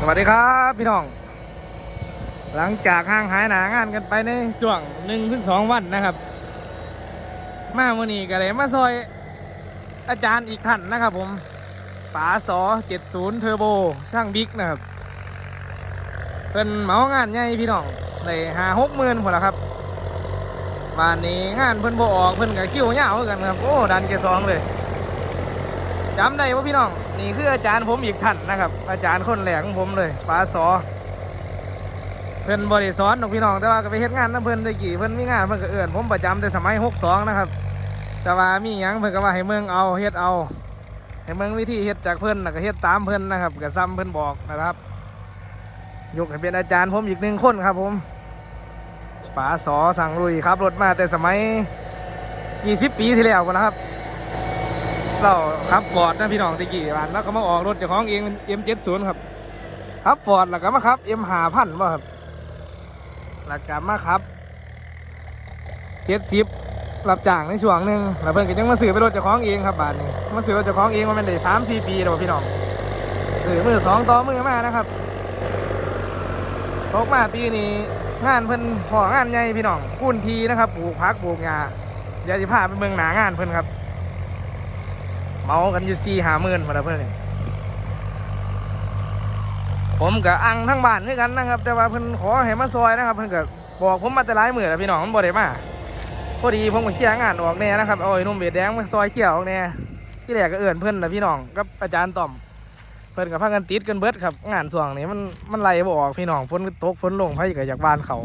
สวัสดีครับพี่น้อง หลังจากห่างหายหนางานกันไปในช่วงหนึ่งถึงสองวันนะครับ มาวันนี้ก็เลยมาซอยอาจารย์อีกท่านนะครับผมป๋าสอ70เทอร์โบช่างบิ๊กนะครับเป็นเหมางานใหญ่พี่น้องในหาหกหมื่นหมดแล้วครับวันนี้งานเพิ่นโบออกเพิ่นกับคิวเหงากันครับโอ้ดันเกสองเลยจำได้ว่าพี่น้อง นี่คืออาจารย์ผมอีกท่านนะครับ อาจารย์คนแหลกของผมเลยป้าสอเพิ่อนบริสอนของพี่น้องแต่ว่าก็ไปเฮ็ดงานน้ำเพิ่อนได้กี่เพิ่อนมีงานเพิ่อนก็เอื่นผมประจำแต่สมัยหกสองนะครับ แต่ว่ามีหยังเพิ่อนก็ว่าให้เมืองเอาเฮ็ดเอา ให้เมืองวิธีเฮ็ดจากเพิ่นน่ะก็เฮ็ดตามเพิ่อนนะครับก็ซ้ำเพิ่อนบอกนะครับยกให้เป็นอาจารย์ผมอีกหนึ่งคนครับผมป๋าสอสั่งลุยครับรถมาแต่สมัย 20 ปีที่แล้วนะครับ เราขับฟอร์ดนะพี่น้องตะกี้บ้านแล้วก็มาออกรถจ้าของเองเป็น M70 ครับขับฟอร์ดแล้วก็มาขับ M หาพันว่าครับแล้วก็มาขับ70รับจ้างในช่วงหนึ่งแล้วเพิ่อนก็ยังมาซื้อไปรถจ้าของเองครับบ้านนี้มาซื้อรถจ้าของเองมาเป็นได้สามสี่ปีแล้วพี่น้องซื้อมือสองต่อมือมานะครับตกมาปีนี้งานเพิ่นของานใหญ่พี่น้องกุ้นทีนะครับปลูกพักปลูกหญ้าเดี๋ยวจะพาไปเมืองหนางานเพิ่นครับ เมากันอยู่สี่หาหมื่นมาแล้วเพื่อนผมกับอังทั้งบ้านด้วยกันนะครับ แต่ว่าเพิ่นขอให้มาซอยนะครับ เพิ่นก็บอกผมมาแต่หลายมือแล้วพี่น้องมันบ่ได้มาพอดีผมก็เคลียงานออกแน่นะครับเอาไอ้นุ่มเบียดแดงมาซอยเขี่ยออกแน่ที่แรกก็เอื่นเพื่อนนะพี่น้องกับอาจารย์ต่อมเพิ่อนกับพากันติดกันเบิดครับ งานส่วงนี้มันมันไหลบ่ออกพี่น้องฝนตกฝนลงไผก็อยากบ้านเขา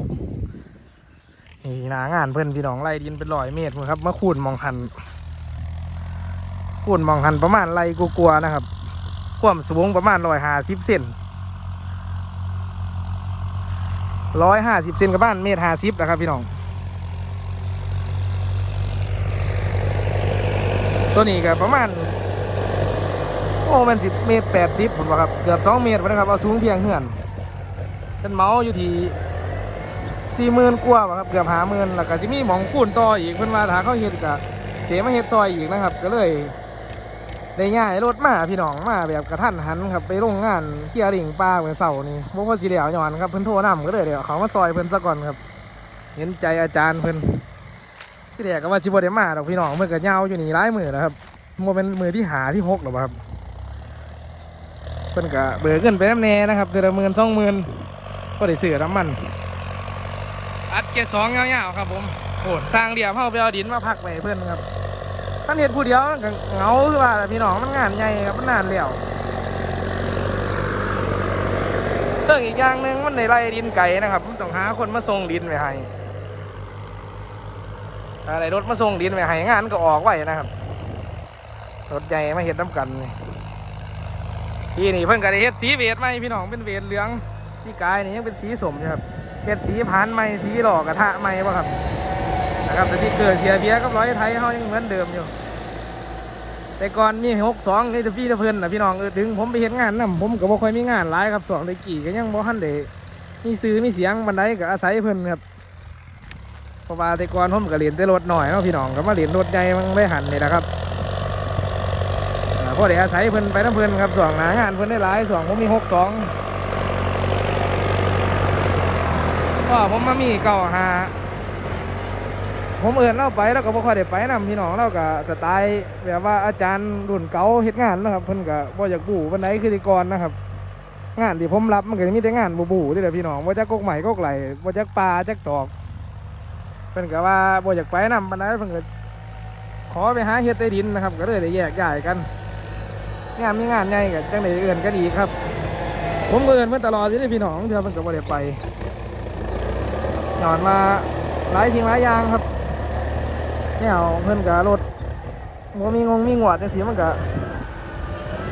นี่นางานเพิ่อนพี่น้องไล่ดินเป็นรอยเมตรครับมาคูนมองหัน คูณมองหันประมาณไรกลัวๆนะครับความสูงประมาณร้อยห้าสิบเซนร้อยห้าสิบเซนกับบ้านเมตรห้าสิบนะครับพี่น้อง ตัวนี้ก็ประมาณโอ้มันสิบเมตรแปดสิบผมว่าครับเกือบสองเมตรนะครับเอาสูงเพียงเหือนเป็นเมาส์อยู่ที่สี่หมื่นกว่าครับเกือบหาหมื่นแล้วก็สิมีหมองคูณต่ออีกเพิ่นว่าถ้าเขาเฮ็ดกับเสียมาเฮ็ดซอยอีกนะครับ ก็เลย ได้ง่ายรถมาพี่น้องมาแบบกระทันหันครับไปโรงงานเคลียร์ริ่งปลาเหมื่อเสานี้บ่พอสิเหลียวย้อนครับเพิ่นโทรนำก็เลยเดี๋ยวเขามาซอยเพิ่นซะก่อนครับ เห็นใจอาจารย์เพิ่นที่แรกก็ว่าสิบ่ได้มาดอกพี่น้องเพิ่นก็ยาวอยู่นี่หลายมือแล้วครับบ่เป็นมือที่หาที่หกหรอครับเพิ่นก็เบิกเงินไปน้ำแน่นะครับเดือนละหมื่นสองหมื่นก็ได้ซื้อน้ำมัน อัดเกียร์สองยาๆครับผมโอ้สร้างเดียบเฮาไปเอาดินมาพักไว้ให้เพิ่อนครับ ท่านเห็นผู้เดียวมันก็เหงาคือว่าล่ะพี่น้องมันงานใหญ่ครับมันนานแล้วเรื่องอีกอย่างหนึ่งมันในไร่ดินไก่นะครับมันต้องหาคนมาส่งดินไปให้อะไรรถมาส่งดินไปให้งานก็ออกไว้นะครับรถใหญ่มาเห็ดน้ำกันนี่ที่นี่เพิ่นก็ได้เฮ็ดสีเวทใหมพี่น้องเป็นเวทเหลืองที่กายนี่ยังเป็นสีสมอยู่ครับเฮ็ดสีผานใหม่สีหล่อกระทะใหม่ป่ะครับ นะครับแต่ที่เกิดเสียเบียกับร้อยไทยเขายังเหมือนเดิมอยู่ แต่ก่อนมีหกสองนี่จะพี่จะเพลินนะพี่น้องเออถึงผมไปเห็นงานนะผมก็บ่ค่อยมีงานหลายครับสองตะกี้ก็ยังบ่ทันได้มีซื้อมีเสียงบันไดก็อาศัยเพลินครับเพราะว่าแต่ก่อนผมก็เรียนแต่รถหน่อยเนาะพี่น้องก็มาเรียนรถใหญ่มันได้หันนี่แหละครับอ่าพอได้อาศัยเพิ่นไปน้ำเพิ่นครับสองหนางานเพิ่นได้หลายสองผมมีหกสองก็ผมมามีเก้าหา ผมเอินเราไปแล้วก็บ่ค่อยได้ไปนํพี่น้องเราก็สไตล์แบบว่าอาจารย์รุ่นเก่าเฮ็ดงานนะครับเพิ่นก็บ่อยากบู้ปานใดคือแที่ก่อนนะครับ งานที่ผมรับมันก็จะมีแต่งานบู้ๆนี่แหละพี่น้องบ่จักกกใหม่กกไหลบ่จักปลาจักตอกเพิ่นก็ว่าบ่อยากไปนํปานใดเพิ่นก็ขอไปหาเฮ็ดใต้ดินนะครับ ก็เลยได้แยกย้ายกันงานมีงานใหญ่ก็จังได๋เอิ้นกันอีกครับ ผมเอิ้นเพิ่นตลอดอยู่เด้พี่น้องเทื่อเพิ่นก็บ่ได้ไปย้อนมาหลายสิ่งหลายอย่างครับ เนี่ยเพิ่นกับรถบ่มีงงมีงวดจังซี่มันก็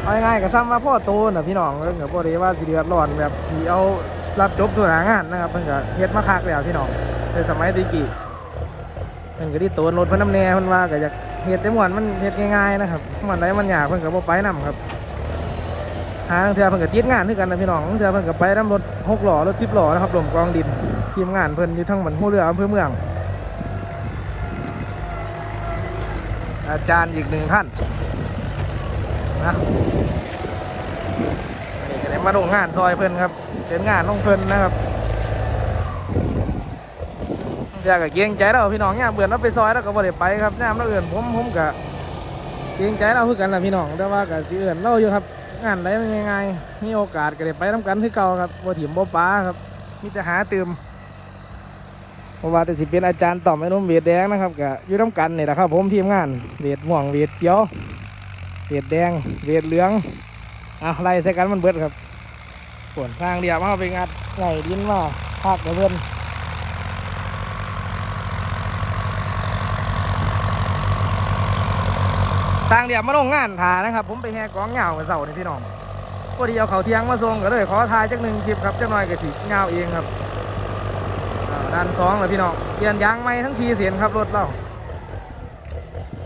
เอาง่ายๆก็ซ้ำว่าพ่อโตน่ะพี่น้องเพิ่นก็บ่ได้ว่าสิเดือดร้อนแบบที่เอารับจบตัวหางานนะครับเพิ่นก็เฮ็ดมาคักแล้วพี่น้องในสมัยตะกี้เพิ่นก็ที่โตนรถเพิ่นน้ำแน่เพิ่นว่าก็อยากเฮ็ดแต่ม่วนมันเฮ็ดง่ายๆนะครับมันใดมันยากเพิ่นก็บ่ไปนํครับหาเทื่อเพิ่นก็ติดงานคือกันนะพี่น้องเทื่อเพิ่นก็ไปนํรถ6ล้อรถ10ล้อนะครับลมกองดินทีมงานเพิ่นอยู่ทั้งบันหัวเรืออำเภอเมือง อาจารย์อีกหนึ่งท่านนะนี่ก็ได้มามาลงงานซอยเพิ่อนครับเป็นงานน้องเพิ่อนนะครับอยากกับเกรงใจเราพี่น้องเนี่ยเบื่อเราไปซอยแล้วก็บ่ได้ไปครับเนี่ยเราเอื่นผมผมกะเกรงใจเราคือกันแหละพี่น้องแต่ว่ากับสิเอื่นเราอยู่ครับงานได้มัง่ายๆมีโอกาสก็ได้ไปน้ำกันคือเก่าครับบ่ถิ่มบ่ป้าครับมีแต่หาตื่ม เพราะว่าแต่สิเป็นอาจารย์ต่อมไอ้นุ่มเวียดแดงนะครับก็อยู่น้ำกันนี่แหละครับ ผมทีมงานเวียดม่วงเวียดเขียวเวียดแดงเวียดเหลืองอะไล่ใส่กันมันเบิดครับปวดทางเดียวมาไปงัดไงดินมาภาคกับเพื่อนสร้างเดียบมาลงงานทานะครับ ผมไปแห่กองเหงากับเสานี่พี่น้องพอดีเอาเขาเทียงมาส่งก็เลยขอทายจักหนึ่งคลิปครับจักหน่อยก็สิเหงาเองครับ ด้านสองเลยพี่น้องเปลี่ยนยางใหม่ทั้งสีเสียนครับรถเรา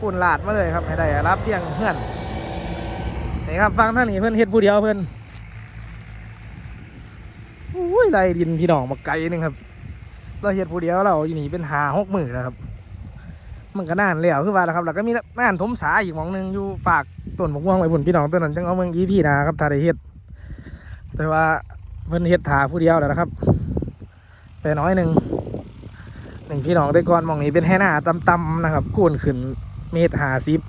ปุ่นลาดมาเลยครับให้ได้รับเพียงเพื่อนนี่ครับฟังท่านนี้เพื่อนเฮ็ดผู้เดียวเพื่อนอุ้ยไรดินพี่น้องมาไกลนึงครับเราเฮ็ดผู้เดียวเราอยู่นี่เป็นหาหกหมื่นแล้วครับมันก็น่านแล้วคือว่าแล้วครับแล้วก็มีน่านถมสาอีกหมองหนึ่งอยู่ฝากต้นบกม่วงไว้บุญพี่น้องต้นนั้นจังเอาเมืองอีพี่นะครับทาได้เฮ็ดแต่ว่าเพิ่นเฮ็ดถาผู้เดียวแล้วนะครับไปน้อยหนึ่ง นึ่งพี่น้องแต่ก่อนมองนี้เป็นให้หน้าต่ำๆนะครับคูนขึ้นเมตรหาสิบ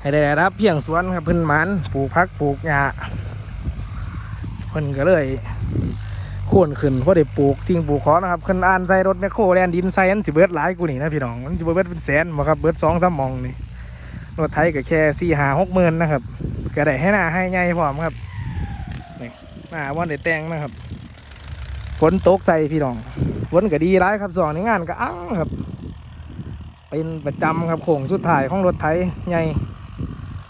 ให้ได้รับเพียงสวนครับเพิ่นหมันปลูกพักปลูกหญ้าเพิ่นก็เลยค่นขึ้นเพราะได้ปลูกจริงปลูกขอนะครับขึ้นอ่านใส่รถแมคโครแลนดินใส่อันสิเบิร์ดหลายกูนี่นะพี่น้องมันสิเบิร์ดเป็นแสนบ่ครับเบิร์ดสองสามมองนี่รถไทยก็แค่สี่หาหกหมื่นนะครับก็ได้ให้หน้าให้ใหญ่พร้อมครับนี่หน้าวันได้แต่งนะครับฝนตกใส่พี่น้อง ฝนก็ดีร้ายครับสองในงานก็อั้งครับ เป็นประจำครับโค้งสุดท้ายของรถไทยใหญ่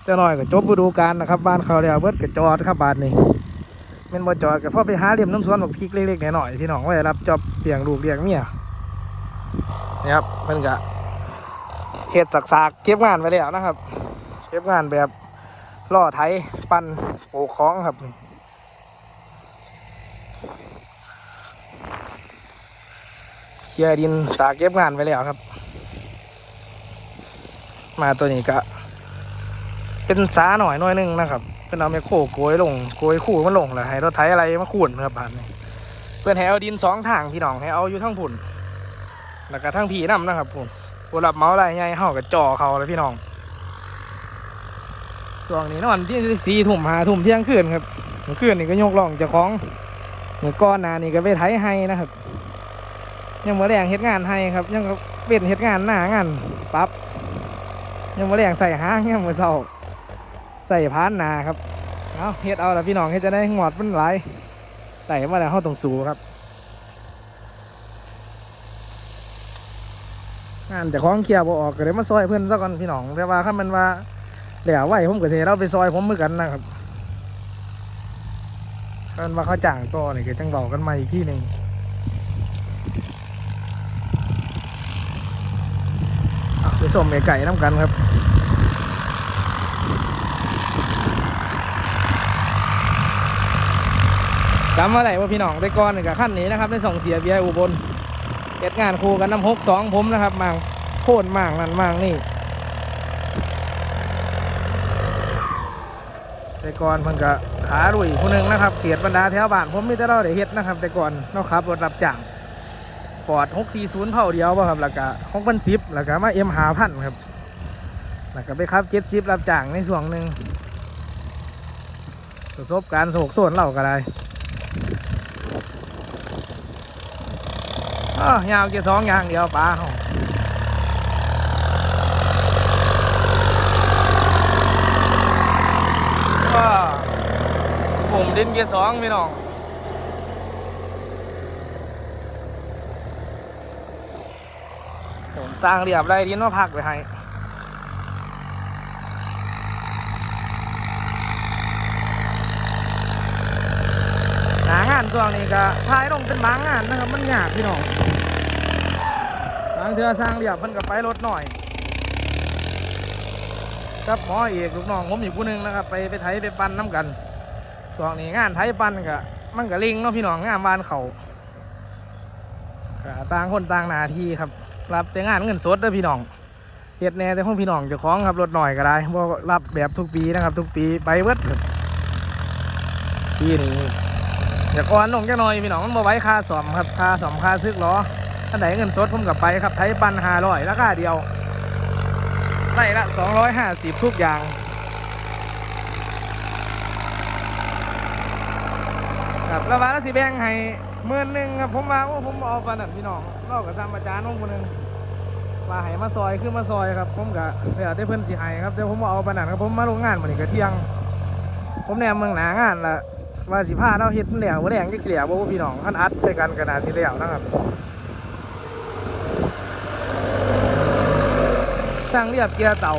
เจ้าหน่อยก็จบฤดูกาลนะครับบ้านเขาแล้วเบิดก็จอดครับบ้านนี้แม่นบ่จอดก็พอไปหาเลี่ยมน้ำสวนบักพริกเล็กๆหน่อยๆพี่น้องไว้รับจอบเลี้ยงลูกเลี้ยงเมียนี่ครับเพิ่นก็เฮ็ดสักๆเก็บงานไว้แล้วนะครับ เก็บงานแบบล่อไถปั่นโอ้คล้องครับนี่เค ลียร์ดินสาเก็บงานไว้แล้วครับ มาตัวนี้ก็ เป็นสาหน่อยน่อยหนึงนะครับเพื่อนเอาไมโคโกยลงโกยคู่มันลงแล้วให้รถไถอะไรมาขูดครับบานนี้เพื่อนให้เอาดินสองทางพี่น้องให้เอาอยู่ทั้งผุนแล้วก็ทั้งผีน้ำนะครับผมผู้รับเมาอะไรใหญ่เฮากับจ่อเขาเลยพี่น้องช่วงนี้นอนที่สี่ทุ่มหาทุ่มเที่ยงคืนครับเมื่อคืนนี่ก็ยกล่องจะคล้องเมื่อก้อนนานี่ก็ไปไถให้นะครับ ยังมาแรงเฮ็ดงานให้ครับ ยังเป็นเฮ็ดงานหน้างานปั๊บยังมาแรงใส่ห้างยังมาเศร้าใส่พานนาครับเอาเฮ็ดเอาละพี่น้องเฮ็ดจะได้หมอดมันหลายแต่มาแล้วเขาต้องสูครับงานจะคล้องเคลียร์บออกก็เลยมาซอยเพื่อนซะก่อนพี่น้องแต่ว่าถ้ามันว่าเหลือไว้ผมก็สิให้เราไปซอยผมมือกันนะครับคันว่าเขาจ้างต่อนี่ก็จังเบากันม่อีกที่หนึ่งเอาไป ส่งเมไก่น้ำกันครับจำมาไหนว่าพี่น้องได้ก่อนกับขั้นนี้นะครับได้ส่งเสียเบียอุบลเฮ็ดงานคู่กันน้ำหกสองผมนะครับมางโค่นมางนั่นมางนี่แต่ก่อนเพิ่นก็ขาลุยผู้หนึ่งนะครับเกียรติบรรดาแถวบ้านผมมีแต่เราได้เฮ็ดนะครับ แต่ก่อนเราขับรถรับจ้าง ฟอร์ดหกสี่ศูนย์เผ่าเดียวป่ะครับแล้วก็หกพันสิบแล้วก็มาเอ็มหาพันครับแล้วก็ไปขับเจ็ดสิบรับจ้างในช่วงหนึ่งประสบการณ์โศกโซนเล่าก็ได้อ้าวยาวแค่สองอย่างเดียวปลาเขาก็ผมดินเกียร์สองพี่น้องผม สร้างเรียบได้ดินมาพักไปให้หางานช่วงนี้ก็ท้ายลงเป็นบางงานนะครับ มันยากพี่น้องบางเทือสร้างเรียบเพิ่นก็ไปรถหน่อย ครับหมอเอกลูกน้องผมอีกผู้หนึงนะครับ ไปไปไถไปปั่นน้ำกันช่วงนี้งานไถปั่นก็มันก็ลิงเนาะพี่น้องงานบานเขาต่างคนต่างหน้าที่ครับ รับแต่งานเงินสดเด้อพี่น้องเฮ็ดแน่แต่ของพี่น้องเจ้าของครับรถหน่อยก็ได้บ่รับแบบทุกปีนะครับ ทุกปีไปเบิดครับที่นี่อยากอ่อนลงจักหน่อยพี่น้องมันบ่ไว้ค่าสอมครับค่าสอมค่าซึกล้อถ้าไหนเงินสดผมกับไปครับไทยปันห้าร้อยราคาเดียวไล่ละสองร้อยห้าสิบทุกอย่างครับแล้วว่าแล้วสิแบ่งให้ หมื่นหนึ่งครับผมว่าโอ้ผมเอาปานนั้นพี่น้องเล่ากับซ้ำอาจารย์น้องคนหนึ่งว่าให้มาซอยขึ้นมาซอยครับผมกะเดี๋ยวได้เพิ่อนสิให้ครับแต่ผมเอาปานนั้นครับผมมาโรงงานมื้อนี้ก็เที่ยง ผมแนมเมืองหนางานละว่าสิพาเราเฮ็ดมันแล้วบ่แดงจักสิแล้วบ่พี่น้องคันอัดใส่กันก็น่าสิแล้วนะครับสร้างเรียบเกียร์เต่า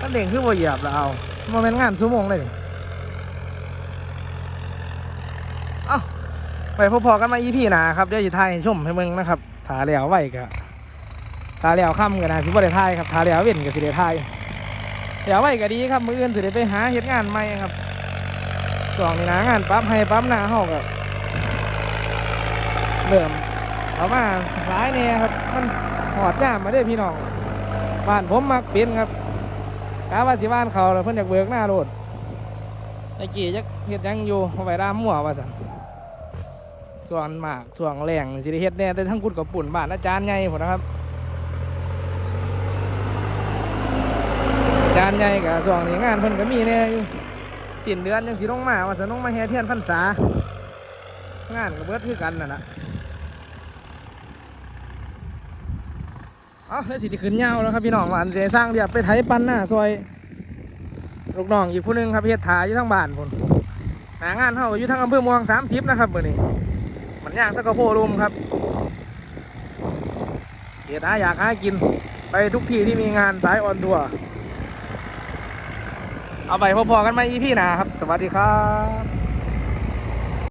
ถ้านเด้งคือบ่เหยียบแล้วเอาบ่แม่นงานชั่วโมงเลย ไปพอๆกันมาอีพี่หนาครับเดี๋ยวจะถ่ายให้ชมให้มึงนะครับถาแล้วไหวก็ถาแล้วค่ำก็น่าสิบ่ได้ถ่ายครับถาแล้วเว้นก็สิได้ถ่ายแล้วไหวก็ดีครับมืออื่นสิได้ไปหาเฮ็ดงานใหม่ครับช่วงนี้นะงานปั๊มให้ปั๊มหน้าเฮาก็เริ่มเอามาหลายแน่ครับมันหอดยามมาเด้พี่น้องบ้านผมมักเป็นครับกาว่าสิบ้านเขาเพิ่นอยากเบิกหน้าโลดตะกี้จักเฮ็ดยังอยู่เอาไว้รามมั่วว่าซั่น ส่วนหมากส่วนแรงสิเฮ็ดแน่แต่ทั้งกุดกับปุ่นบ้านอาจารย์ใหญ่ผมนะครับอาจารย์ใหญ่กับส่วนนี้งานเพิ่นก็มีแน่อยู่สิ้นเดือนยังสิลงมาว่าจะลงมาแห่เทียนพรรษางานก็เบิดคือกันน่ะนะเอาแล้วสิที่ขึ้นยาแล้วครับพี่น้องว่าอันจสร้างเดียบไปไถปันหน้าซอยลูกน้องอีกผู้นึงครับเฮ็ดถาอยู่ทั้งบ้านพุ่นหางานเฮาอยู่ทั้งอำเภอเมืองสามสิบนะครับมื้อนี้ มันย่างสักกะโพรุมครับเกียรหาอยากหากิน ไปทุกที่ที่มีงานสายออนทัวร์เอาไปพอๆกันไหมอีพี่นาครับ สวัสดีครับ